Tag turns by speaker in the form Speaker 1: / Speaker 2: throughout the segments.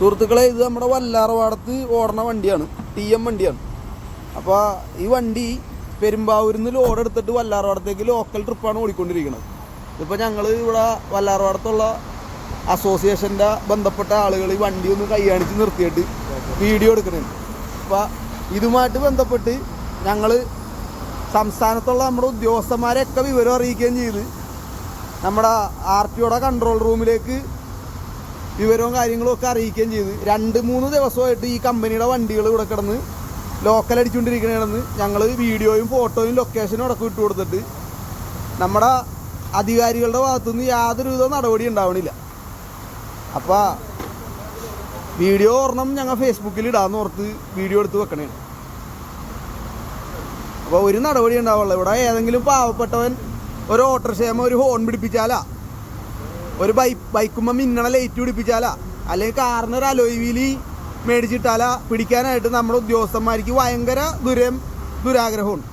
Speaker 1: സുഹൃത്തുക്കളെ ഇത് നമ്മുടെ വല്ലാറവാടത്ത് ഓടണ വണ്ടിയാണ്. ടി എം വണ്ടിയാണ്. അപ്പോൾ ഈ വണ്ടി പെരുമ്പാവൂരിൽ നിന്ന് ലോഡ് എടുത്തിട്ട് വല്ലാറവാടത്തേക്ക് ലോക്കൽ ട്രിപ്പാണ് ഓടിക്കൊണ്ടിരിക്കുന്നത്. ഇപ്പോൾ ഞങ്ങൾ ഇവിടെ വല്ലാറവാടത്തുള്ള അസോസിയേഷന്റെ ബന്ധപ്പെട്ട ആളുകൾ ഈ വണ്ടി ഒന്ന് കൈകാണിച്ച് നിർത്തിയിട്ട് വീഡിയോ എടുക്കുന്നുണ്ട് അപ്പോൾ ഇതുമായിട്ട് ബന്ധപ്പെട്ട് ഞങ്ങൾ സംസ്ഥാനത്തുള്ള നമ്മുടെ ഉദ്യോഗസ്ഥന്മാരെയൊക്കെ വിവരം അറിയിക്കുകയും ചെയ്ത് നമ്മുടെ ആർ ടി ഒയുടെ കൺട്രോൾ റൂമിലേക്ക് വിവരവും കാര്യങ്ങളും ഒക്കെ അറിയിക്കുകയും ചെയ്ത്. രണ്ട് മൂന്ന് ദിവസമായിട്ട് ഈ കമ്പനിയുടെ വണ്ടികൾ ഇവിടെ കിടന്ന് ലോക്കൽ അടിച്ചുകൊണ്ടിരിക്കണമെന്ന് ഞങ്ങൾ വീഡിയോയും ഫോട്ടോയും ലൊക്കേഷനും അടക്കം ഇട്ട് കൊടുത്തിട്ട് നമ്മുടെ അധികാരികളുടെ ഭാഗത്തുനിന്ന് യാതൊരുവിധ നടപടി ഉണ്ടാവണില്ല. അപ്പോൾ വീഡിയോ ഓർണം ഞങ്ങൾ ഫേസ്ബുക്കിൽ ഇടാമെന്ന് ഓർത്ത് വീഡിയോ എടുത്ത് വെക്കണേ അപ്പോൾ ഒരു നടപടി ഉണ്ടാവുള്ളൂ. ഇവിടെ ഏതെങ്കിലും പാവപ്പെട്ടവൻ ഒരു ഓട്ടോറിക്ഷേമ ഒരു ഹോൺ പിടിപ്പിച്ചാലാ ഒരു ബൈ ബൈക്കുമ്പോൾ മിന്നണ ലൈറ്റ് പിടിപ്പിച്ചാലാ. അല്ലെങ്കിൽ കാറിന് ഒരു അലോയ് വീലി മേടിച്ചിട്ടാലാ പിടിക്കാനായിട്ട് നമ്മുടെ ഉദ്യോഗസ്ഥന്മാർക്ക് ഭയങ്കര ദുരം ദുരാഗ്രഹമാണ്.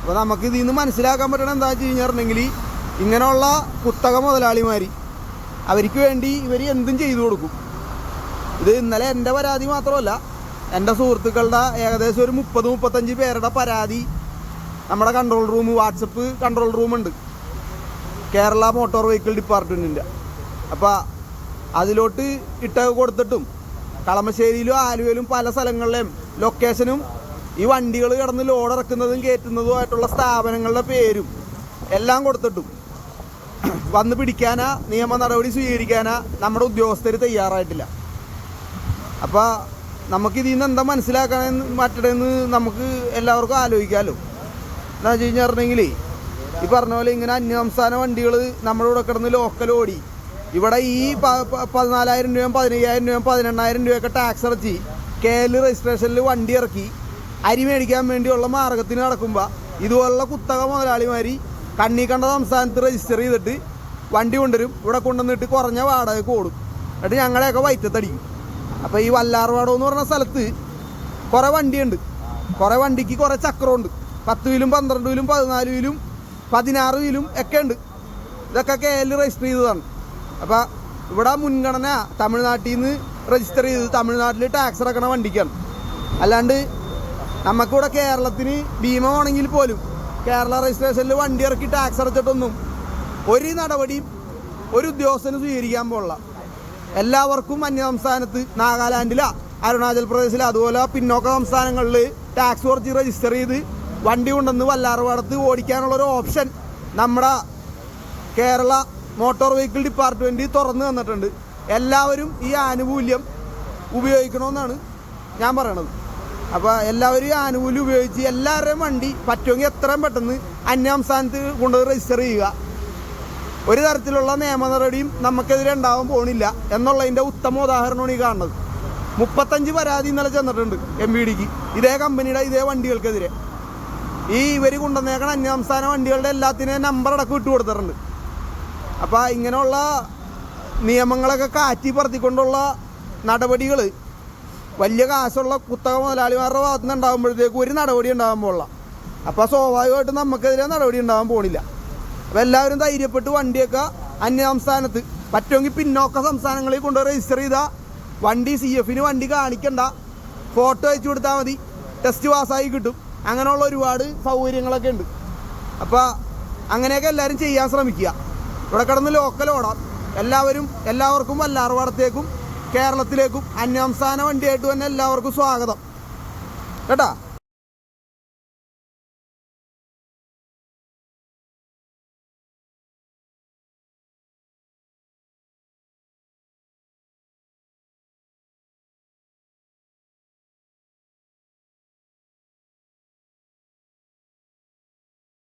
Speaker 1: അപ്പോൾ നമുക്ക് ഇതിൽ നിന്ന് മനസ്സിലാക്കാൻ പറ്റണ എന്താ വെച്ച് കഴിഞ്ഞിട്ടുണ്ടെങ്കിൽ ഇങ്ങനെയുള്ള കുത്തക മുതലാളിമാർ അവർക്ക് വേണ്ടി ഇവർ എന്തും ചെയ്തു കൊടുക്കും. ഇത് ഇന്നലെ എന്റെ പരാതി മാത്രമല്ല എന്റെ സുഹൃത്തുക്കളുടെ ഏകദേശം ഒരു മുപ്പത് മുപ്പത്തഞ്ച് പേരുടെ പരാതി നമ്മുടെ കൺട്രോൾ റൂം വാട്സപ്പ് കൺട്രോൾ റൂമുണ്ട് കേരള മോട്ടോർ വെഹിക്കിൾ ഡിപ്പാർട്ട്മെന്റിന്റെ അപ്പോൾ അതിലോട്ട് ഇട്ട കൊടുത്തിട്ടും കളമശ്ശേരിയിലും ആലുവയിലും പല സ്ഥലങ്ങളിലെയും ലൊക്കേഷനും ഈ വണ്ടികൾ കിടന്ന് ലോഡ് ഇറക്കുന്നതും കയറ്റുന്നതുമായിട്ടുള്ള സ്ഥാപനങ്ങളുടെ പേരും എല്ലാം കൊടുത്തിട്ടും. വന്ന് പിടിക്കാനാ നിയമ നടപടി സ്വീകരിക്കാനാ നമ്മുടെ ഉദ്യോഗസ്ഥർ തയ്യാറായിട്ടില്ല. അപ്പോൾ നമുക്കിതിൽ നിന്ന് എന്താ മനസ്സിലാക്കണമെന്ന് മറ്റേന്ന് നമുക്ക് എല്ലാവർക്കും ആലോചിക്കാമല്ലോ എന്താ വെച്ച് കഴിഞ്ഞിട്ടുണ്ടെങ്കിൽ ഈ പറഞ്ഞ പോലെ ഇങ്ങനെ അന്യസംസ്ഥാന വണ്ടികൾ നമ്മുടെ ഇവിടെ കിടന്ന് ലോക്കൽ ഓടി. ഇവിടെ ഈ പതിനാലായിരം രൂപയും പതിനയ്യായിരം രൂപയും പതിനെണ്ണായിരം രൂപയൊക്കെ ടാക്സ് ഇറച്ചി കെ എൽ രജിസ്ട്രേഷനിൽ വണ്ടി ഇറക്കി അരി മേടിക്കാൻ വേണ്ടിയുള്ള മാർഗത്തിന് നടക്കുമ്പോൾ ഇതുപോലുള്ള കുത്തക മുതലാളിമാർ കണ്ണി കണ്ട സംസ്ഥാനത്ത് രജിസ്റ്റർ ചെയ്തിട്ട് വണ്ടി കൊണ്ടുവരും. ഇവിടെ കൊണ്ടുവന്നിട്ട് കുറഞ്ഞ വാടകയ്ക്ക് ഓടും. എന്നിട്ട് ഞങ്ങളെയൊക്കെ വയറ്റത്തടിക്കും അപ്പോൾ ഈ വല്ലാർവാടം എന്ന് പറഞ്ഞ സ്ഥലത്ത് കുറേ വണ്ടിയുണ്ട്. കുറേ വണ്ടിക്ക് കുറേ ചക്രമുണ്ട്. പത്ത് വീലും പന്ത്രണ്ട് വീലും പതിനാല് വീലും പതിനാറ് വീലും ഒക്കെ ഉണ്ട്. ഇതൊക്കെ കെ എൽ രജിസ്റ്റർ ചെയ്തതാണ്. അപ്പോൾ ഇവിടെ മുൻഗണന തമിഴ്നാട്ടിൽ നിന്ന് രജിസ്റ്റർ ചെയ്ത് തമിഴ്നാട്ടിൽ ടാക്സ് അടക്കണ വണ്ടിക്കാണ്. അല്ലാണ്ട് നമുക്കിവിടെ കേരളത്തിന് ഭീമമാണെങ്കിൽ പോലും കേരള രജിസ്ട്രേഷനിൽ വണ്ടി ഇറക്കി ടാക്സ് അടച്ചിട്ടൊന്നും ഒരു നടപടിയും ഒരു ഉദ്യോഗസ്ഥന് സ്വീകരിക്കാൻ പോലുള്ള എല്ലാവർക്കും അന്യ സംസ്ഥാനത്ത് നാഗാലാൻഡിലാ അരുണാചൽ പ്രദേശിൽ അതുപോലെ പിന്നോക്ക സംസ്ഥാനങ്ങളിൽ ടാക്സ് കുറച്ച് രജിസ്റ്റർ ചെയ്ത് വണ്ടി കൊണ്ടുവന്ന് വല്ലാർപാടത്ത് ഓടിക്കാനുള്ള ഒരു ഓപ്ഷൻ നമ്മുടെ കേരള മോട്ടോർ വെഹിക്കിൾ ഡിപ്പാർട്ട്മെന്റ് തുറന്നു തന്നിട്ടുണ്ട്. എല്ലാവരും ഈ ആനുകൂല്യം ഉപയോഗിക്കണമെന്നാണ് ഞാൻ പറയണത്. അപ്പോൾ എല്ലാവരും ഈ ആനുകൂല്യം ഉപയോഗിച്ച് എല്ലാവരുടെയും വണ്ടി പറ്റുമെങ്കിൽ എത്രയും പെട്ടെന്ന് അന്യസംസ്ഥാനത്ത് കൊണ്ട് രജിസ്റ്റർ ചെയ്യുക. ഒരു തരത്തിലുള്ള നിയമ നടപടിയും നമുക്കെതിരെ ഉണ്ടാവാൻ പോണില്ല എന്നുള്ളതിന്റെ ഉത്തമ ഉദാഹരണമാണ് ഈ കാണുന്നത്. മുപ്പത്തഞ്ച് പരാതി ഇന്നലെ ചെന്നിട്ടുണ്ട് എം ബി ഡിക്ക് ഇതേ കമ്പനിയുടെ ഇതേ വണ്ടികൾക്കെതിരെ. ഈ ഇവർ കൊണ്ടുവന്നേക്കണ അന്യസംസ്ഥാന വണ്ടികളുടെ എല്ലാത്തിനെയും നമ്പർ അടക്കം ഇട്ട് കൊടുത്തിട്ടുണ്ട്. അപ്പോൾ ഇങ്ങനെയുള്ള നിയമങ്ങളൊക്കെ കാറ്റി പറത്തിക്കൊണ്ടുള്ള നടപടികൾ വലിയ കാശുള്ള കുത്തക മുതലാളിമാരുടെ ഭാഗത്തു നിന്ന് ഉണ്ടാകുമ്പോഴത്തേക്കും ഒരു നടപടി ഉണ്ടാകാൻ പോകില്ല അപ്പോൾ സ്വാഭാവികമായിട്ടും നമുക്കെതിരെ നടപടി ഉണ്ടാകാൻ പോണില്ല. അപ്പോൾ എല്ലാവരും ധൈര്യപ്പെട്ട് വണ്ടിയൊക്കെ അന്യ സംസ്ഥാനത്ത് പറ്റുമെങ്കിൽ പിന്നോക്ക സംസ്ഥാനങ്ങളിൽ കൊണ്ട് രജിസ്റ്റർ ചെയ്താൽ വണ്ടി സി എഫിന് വണ്ടി കാണിക്കണ്ട. ഫോട്ടോ അയച്ചു കൊടുത്താൽ മതി. ടെസ്റ്റ് പാസ്സായി കിട്ടും. അങ്ങനെയുള്ള ഒരുപാട് സൗകര്യങ്ങളൊക്കെ ഉണ്ട്. അപ്പോൾ അങ്ങനെയൊക്കെ എല്ലാവരും ചെയ്യാൻ ശ്രമിക്കുക. ഇവിടെ കിടന്ന് ലോക്കൽ ഓടാം. എല്ലാവരും എല്ലാവർക്കും വല്ലാർവാടത്തേക്കും കേരളത്തിലേക്കും അന്യാംസ്ഥാന വണ്ടിയായിട്ട് തന്നെ എല്ലാവർക്കും സ്വാഗതം. കേട്ടാ?